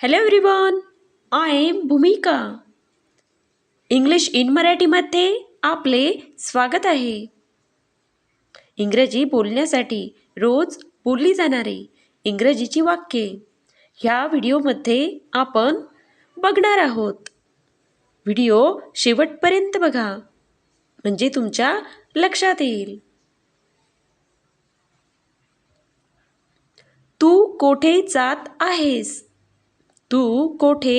Hello everyone I am Bhumika English in मराठीमध्ये आपले स्वागत आहे. इंग्रजी बोलण्यासाठी रोज बोलली जाणारी इंग्रजीची वाक्ये. ह्या व्हिडिओमध्ये आपण बघणार आहोत. व्हिडिओ शेवटपर्यंत बघा म्हणजे तुमच्या लक्षात येईल. तू कोठे जात आहेस? तू कोठे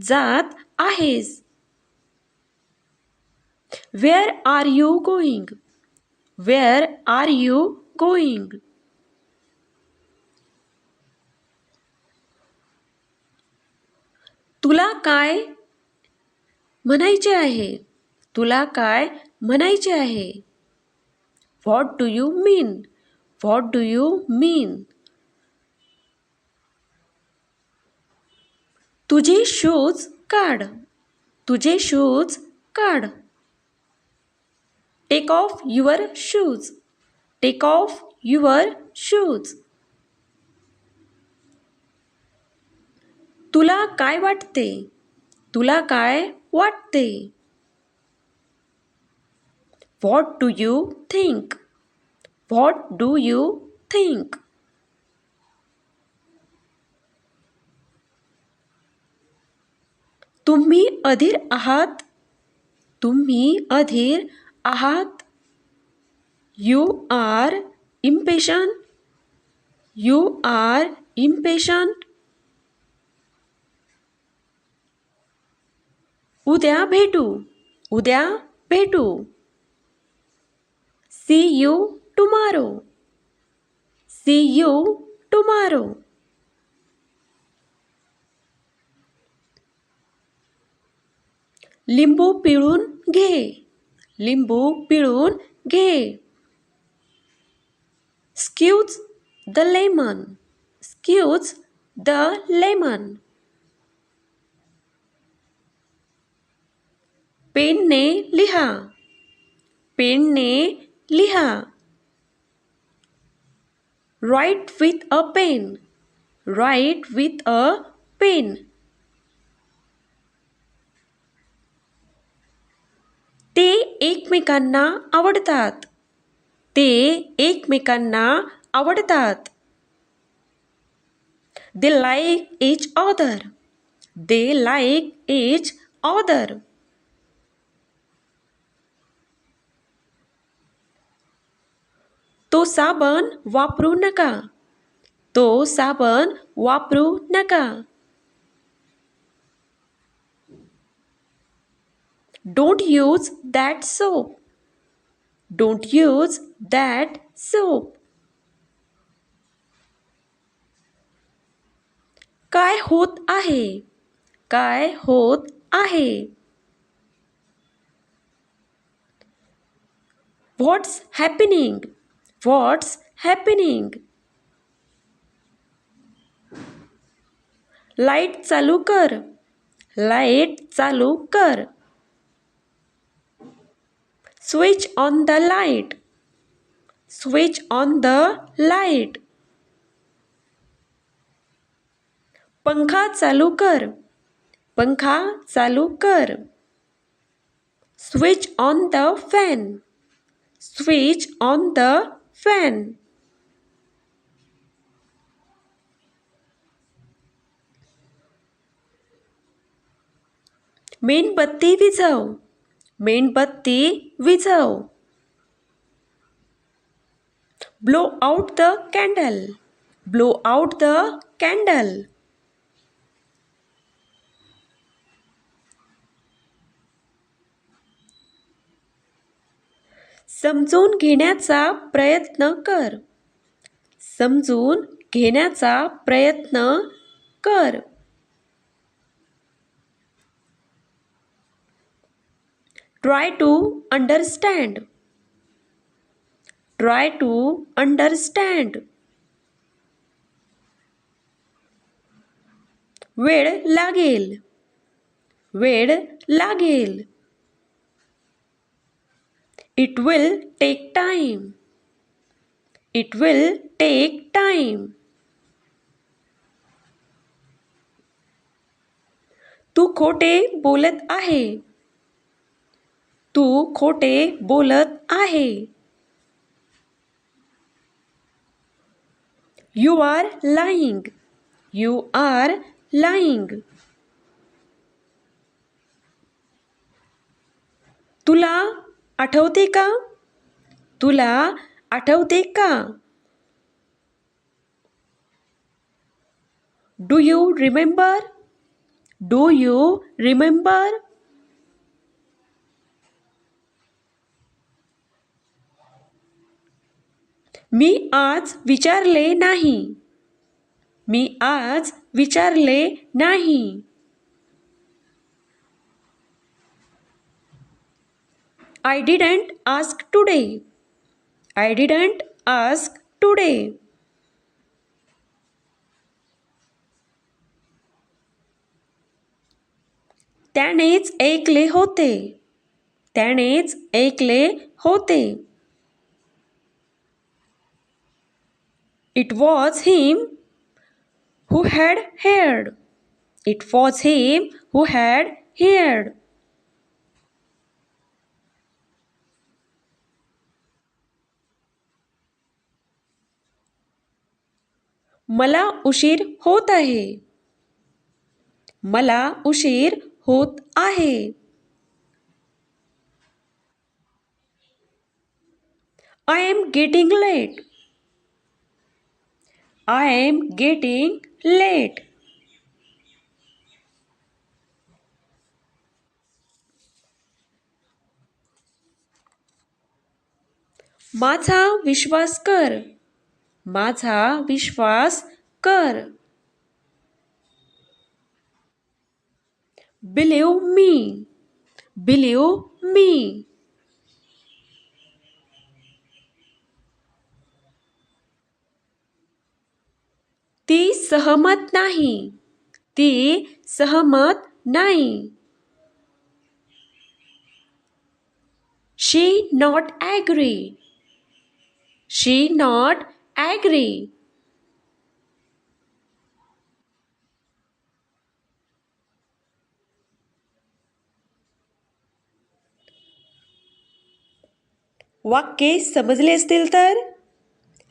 जात आहेस? Where are you going where are you going तुला काय म्हणायचे आहे? तुला काय म्हणायचे आहे? What do you mean what do you mean तुझे शूज़ काढ. तुझे शूज़ काढ. Take off your shoes take off your shoes तुला काय वाटते? तुला काय वाटते? What do you think what do you think तुम्ही अधीर आहात, तुम्ही अधीर आहात. You are impatient you are impatient उद्या भेटू उद्या भेटू. See you tomorrow see you tomorrow लिंबू पिळून घे. लिंबू पिळून घे. Squeeze the lemon squeeze the lemon पेनने लिहा पेनने लिहा write with a pen write with a pen ते एकमेकांना आवडतात. ते एकमेकांना आवडतात. They like each other they like each other तो साबण वापरू नका. तो साबण वापरू नका. Don't use that soap. Don't use that soap. काय होत आहे काय होत आहे what's happening what's happening light चालू कर लाईट चालू कर Switch on the light. Switch on the light. पंखा चालू कर. पंखा चालू कर. Switch on the fan switch on the fan मेणबत्ती विझव. मेणबत्ती विझव. Blow out the candle blow out the candle समजून घेण्याचा प्रयत्न कर. समजून घेण्याचा प्रयत्न कर. Try to understand. Try to understand. वेळ लागेल। वेळ लागेल। It will take time it will take time तू खोटे बोलत आहे। तू खोटे बोलत आहे. You are lying you are lying तुला आठवते का? तुला आठवते का? Do you remember do you remember मी आज विचारले नाही. मी आज विचारले नाही. I didn't ask today I didn't ask today त्यानेच ऐकले होते. त्यानेच ऐकले होते. it was him who had heard it was him who had heard मला उशीर होत आहे मला उशीर होत आहे I am getting late I am getting late माझा विश्वास कर. माझा विश्वास कर. बिलीव मी बिलीव मी ती सहमत नाही. ती सहमत नाही. She not agree she not agree वाक्ये समजले असतील तर?